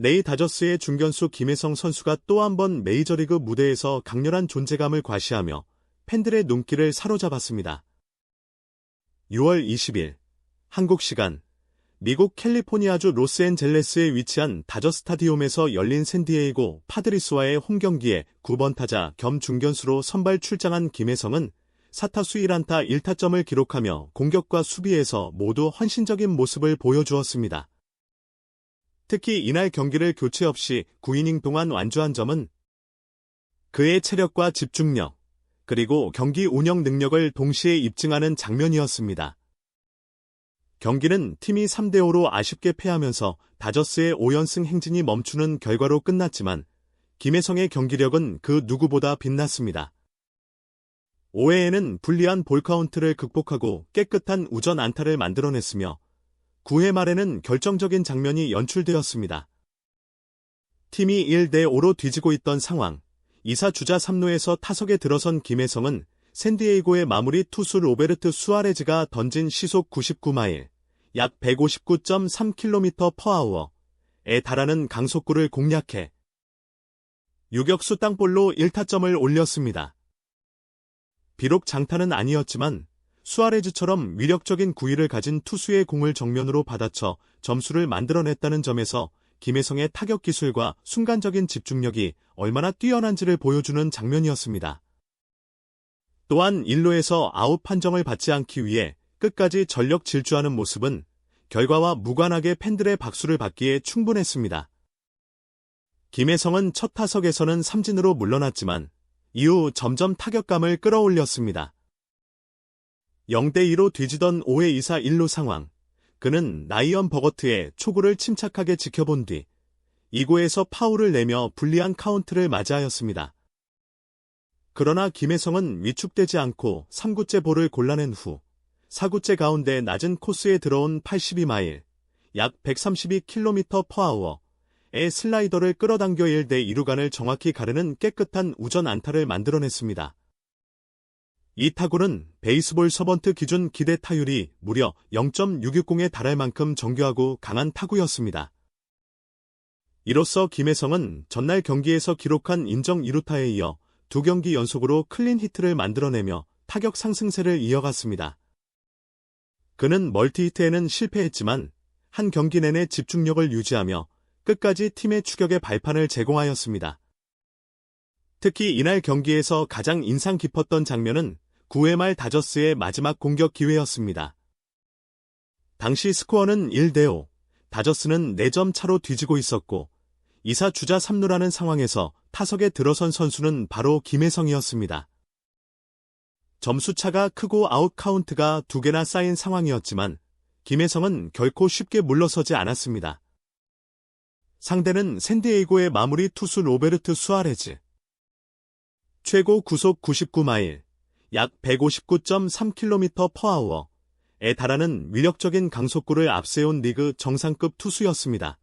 네이 다저스의 중견수 김혜성 선수가 또 한 번 메이저리그 무대에서 강렬한 존재감을 과시하며 팬들의 눈길을 사로잡았습니다. 6월 20일 한국 시간 미국 캘리포니아주 로스앤젤레스에 위치한 다저 스타디움에서 열린 샌디에이고 파드리스와의 홈경기에 9번 타자 겸 중견수로 선발 출장한 김혜성은 4타수 1안타 1타점을 기록하며 공격과 수비에서 모두 헌신적인 모습을 보여주었습니다. 특히 이날 경기를 교체 없이 9이닝 동안 완주한 점은 그의 체력과 집중력, 그리고 경기 운영 능력을 동시에 입증하는 장면이었습니다. 경기는 팀이 3대5로 아쉽게 패하면서 다저스의 5연승 행진이 멈추는 결과로 끝났지만 김혜성의 경기력은 그 누구보다 빛났습니다. 5회에는 불리한 볼카운트를 극복하고 깨끗한 우전 안타를 만들어냈으며 9회 말에는 결정적인 장면이 연출되었습니다. 팀이 1대 5로 뒤지고 있던 상황, 2사 주자 3루에서 타석에 들어선 김혜성은 샌디에이고의 마무리 투수 로베르트 수아레즈가 던진 시속 99마일, 약 159.3km 퍼아워에 달하는 강속구를 공략해 유격수 땅볼로 1타점을 올렸습니다. 비록 장타는 아니었지만 수아레즈처럼 위력적인 구위를 가진 투수의 공을 정면으로 받아쳐 점수를 만들어냈다는 점에서 김혜성의 타격 기술과 순간적인 집중력이 얼마나 뛰어난지를 보여주는 장면이었습니다. 또한 1루에서 아웃 판정을 받지 않기 위해 끝까지 전력 질주하는 모습은 결과와 무관하게 팬들의 박수를 받기에 충분했습니다. 김혜성은 첫 타석에서는 삼진으로 물러났지만 이후 점점 타격감을 끌어올렸습니다. 0대2로 뒤지던 5회 2사 1루 상황. 그는 나이언 버거트의 초구를 침착하게 지켜본 뒤 2구에서 파울을 내며 불리한 카운트를 맞이하였습니다. 그러나 김혜성은 위축되지 않고 3구째 볼을 골라낸 후 4구째 가운데 낮은 코스에 들어온 82마일, 약 132km 퍼아워의 슬라이더를 끌어당겨 1대 2루간을 정확히 가르는 깨끗한 우전 안타를 만들어냈습니다. 이 타구는 베이스볼 서번트 기준 기대 타율이 무려 0.660에 달할 만큼 정교하고 강한 타구였습니다. 이로써 김혜성은 전날 경기에서 기록한 인정 2루타에 이어 두 경기 연속으로 클린 히트를 만들어내며 타격 상승세를 이어갔습니다. 그는 멀티히트에는 실패했지만 한 경기 내내 집중력을 유지하며 끝까지 팀의 추격의 발판을 제공하였습니다. 특히 이날 경기에서 가장 인상 깊었던 장면은 9회 말 다저스의 마지막 공격 기회였습니다. 당시 스코어는 1대5, 다저스는 4점 차로 뒤지고 있었고 2사 주자 3루라는 상황에서 타석에 들어선 선수는 바로 김혜성이었습니다. 점수차가 크고 아웃 카운트가 두 개나 쌓인 상황이었지만 김혜성은 결코 쉽게 물러서지 않았습니다. 상대는 샌디에이고의 마무리 투수 로베르트 수아레즈. 최고 구속 99마일, 약 159.3km 퍼아워에 달하는 위력적인 강속구를 앞세운 리그 정상급 투수였습니다.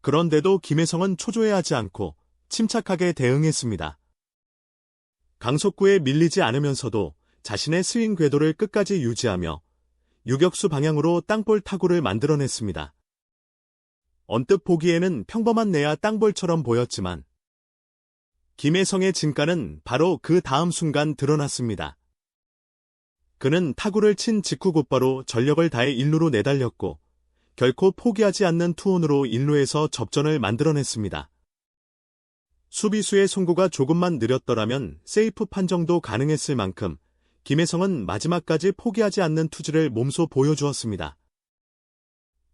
그런데도 김혜성은 초조해하지 않고 침착하게 대응했습니다. 강속구에 밀리지 않으면서도 자신의 스윙 궤도를 끝까지 유지하며 유격수 방향으로 땅볼 타구를 만들어냈습니다. 언뜻 보기에는 평범한 내야 땅볼처럼 보였지만 김혜성의 진가는 바로 그 다음 순간 드러났습니다. 그는 타구를 친 직후 곧바로 전력을 다해 1루로 내달렸고 결코 포기하지 않는 투혼으로 1루에서 접전을 만들어냈습니다. 수비수의 송구가 조금만 느렸더라면 세이프 판정도 가능했을 만큼 김혜성은 마지막까지 포기하지 않는 투지를 몸소 보여주었습니다.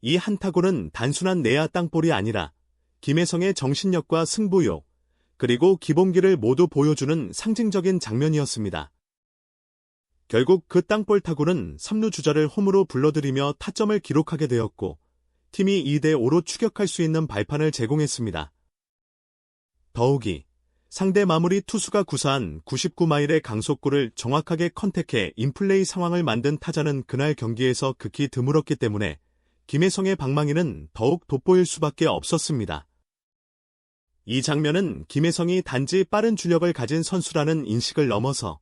이 한타구는 단순한 내야 땅볼이 아니라 김혜성의 정신력과 승부욕, 그리고 기본기를 모두 보여주는 상징적인 장면이었습니다. 결국 그 땅볼 타구는 3루 주자를 홈으로 불러들이며 타점을 기록하게 되었고 팀이 2대5로 추격할 수 있는 발판을 제공했습니다. 더욱이 상대 마무리 투수가 구사한 99마일의 강속구를 정확하게 컨택해 인플레이 상황을 만든 타자는 그날 경기에서 극히 드물었기 때문에 김혜성의 방망이는 더욱 돋보일 수밖에 없었습니다. 이 장면은 김혜성이 단지 빠른 주력을 가진 선수라는 인식을 넘어서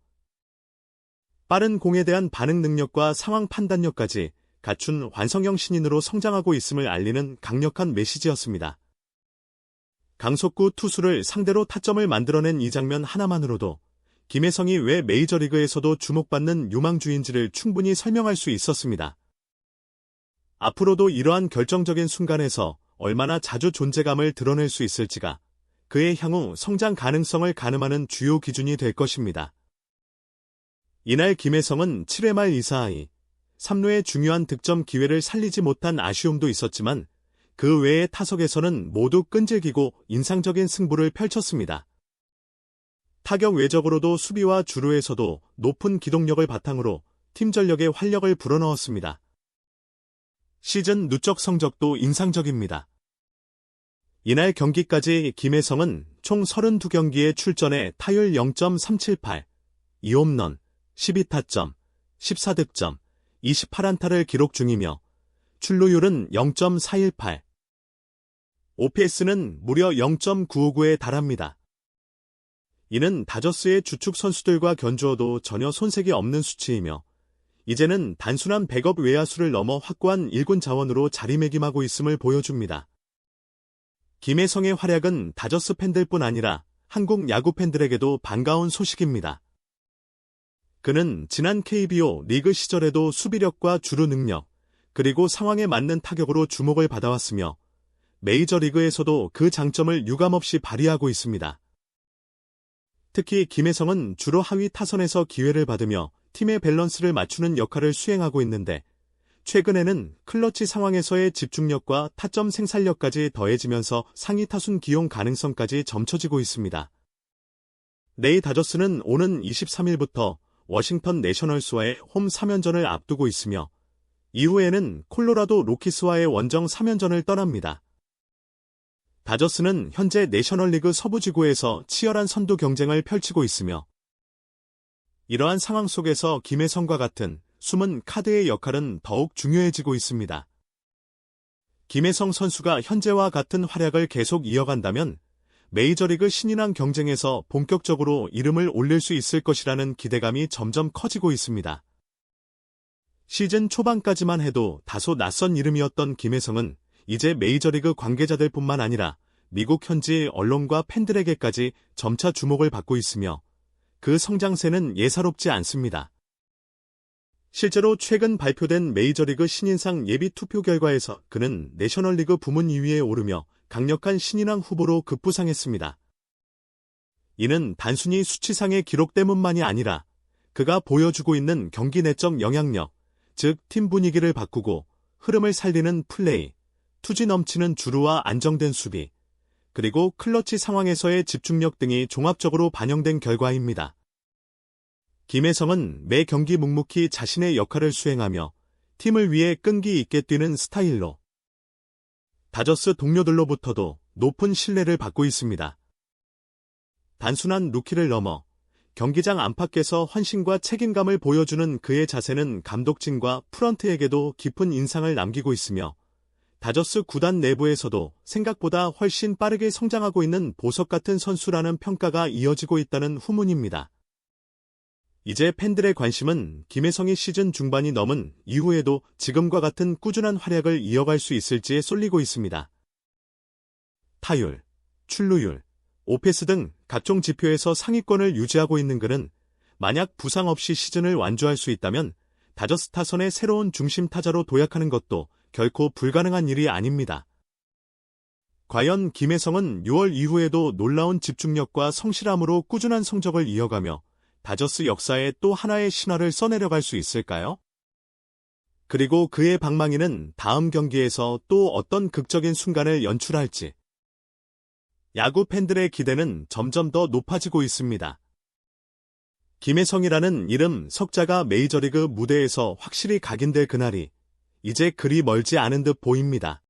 빠른 공에 대한 반응 능력과 상황 판단력까지 갖춘 완성형 신인으로 성장하고 있음을 알리는 강력한 메시지였습니다. 강속구 투수를 상대로 타점을 만들어낸 이 장면 하나만으로도 김혜성이 왜 메이저리그에서도 주목받는 유망주인지를 충분히 설명할 수 있었습니다. 앞으로도 이러한 결정적인 순간에서 얼마나 자주 존재감을 드러낼 수 있을지가 그의 향후 성장 가능성을 가늠하는 주요 기준이 될 것입니다. 이날 김혜성은 7회 말 2사이 3루의 중요한 득점 기회를 살리지 못한 아쉬움도 있었지만 그 외의 타석에서는 모두 끈질기고 인상적인 승부를 펼쳤습니다. 타격 외적으로도 수비와 주루에서도 높은 기동력을 바탕으로 팀 전력에 활력을 불어넣었습니다. 시즌 누적 성적도 인상적입니다. 이날 경기까지 김혜성은 총 32경기에 출전해 타율 0.378, 2홈런, 12타점, 14득점, 28안타를 기록 중이며 출루율은 0.418, OPS는 무려 0.959에 달합니다. 이는 다저스의 주축 선수들과 견주어도 전혀 손색이 없는 수치이며 이제는 단순한 백업 외야수를 넘어 확고한 일군 자원으로 자리매김하고 있음을 보여줍니다. 김혜성의 활약은 다저스 팬들뿐 아니라 한국 야구 팬들에게도 반가운 소식입니다. 그는 지난 KBO 리그 시절에도 수비력과 주루 능력, 그리고 상황에 맞는 타격으로 주목을 받아왔으며 메이저리그에서도 그 장점을 유감없이 발휘하고 있습니다. 특히 김혜성은 주로 하위 타선에서 기회를 받으며 팀의 밸런스를 맞추는 역할을 수행하고 있는데 최근에는 클러치 상황에서의 집중력과 타점 생산력까지 더해지면서 상위 타순 기용 가능성까지 점쳐지고 있습니다. 네이 다저스는 오는 23일부터 워싱턴 내셔널스와의 홈 3연전을 앞두고 있으며 이후에는 콜로라도 로키스와의 원정 3연전을 떠납니다. 다저스는 현재 내셔널리그 서부지구에서 치열한 선두 경쟁을 펼치고 있으며 이러한 상황 속에서 김혜성과 같은 숨은 카드의 역할은 더욱 중요해지고 있습니다. 김혜성 선수가 현재와 같은 활약을 계속 이어간다면 메이저리그 신인왕 경쟁에서 본격적으로 이름을 올릴 수 있을 것이라는 기대감이 점점 커지고 있습니다. 시즌 초반까지만 해도 다소 낯선 이름이었던 김혜성은 이제 메이저리그 관계자들 뿐만 아니라 미국 현지 언론과 팬들에게까지 점차 주목을 받고 있으며 그 성장세는 예사롭지 않습니다. 실제로 최근 발표된 메이저리그 신인상 예비 투표 결과에서 그는 내셔널리그 부문 2위에 오르며 강력한 신인왕 후보로 급부상했습니다. 이는 단순히 수치상의 기록 때문만이 아니라 그가 보여주고 있는 경기 내적 영향력, 즉 팀 분위기를 바꾸고 흐름을 살리는 플레이, 투지 넘치는 주루와 안정된 수비, 그리고 클러치 상황에서의 집중력 등이 종합적으로 반영된 결과입니다. 김혜성은 매 경기 묵묵히 자신의 역할을 수행하며 팀을 위해 끈기 있게 뛰는 스타일로 다저스 동료들로부터도 높은 신뢰를 받고 있습니다. 단순한 루키를 넘어 경기장 안팎에서 헌신과 책임감을 보여주는 그의 자세는 감독진과 프런트에게도 깊은 인상을 남기고 있으며 다저스 구단 내부에서도 생각보다 훨씬 빠르게 성장하고 있는 보석 같은 선수라는 평가가 이어지고 있다는 후문입니다. 이제 팬들의 관심은 김혜성이 시즌 중반이 넘은 이후에도 지금과 같은 꾸준한 활약을 이어갈 수 있을지에 쏠리고 있습니다. 타율, 출루율, 오페스 등 각종 지표에서 상위권을 유지하고 있는 그는 만약 부상 없이 시즌을 완주할 수 있다면 다저스 타선의 새로운 중심 타자로 도약하는 것도 결코 불가능한 일이 아닙니다. 과연 김혜성은 6월 이후에도 놀라운 집중력과 성실함으로 꾸준한 성적을 이어가며 다저스 역사에 또 하나의 신화를 써내려갈 수 있을까요? 그리고 그의 방망이는 다음 경기에서 또 어떤 극적인 순간을 연출할지. 야구 팬들의 기대는 점점 더 높아지고 있습니다. 김혜성이라는 이름 석자가 메이저리그 무대에서 확실히 각인될 그날이 이제 그리 멀지 않은 듯 보입니다.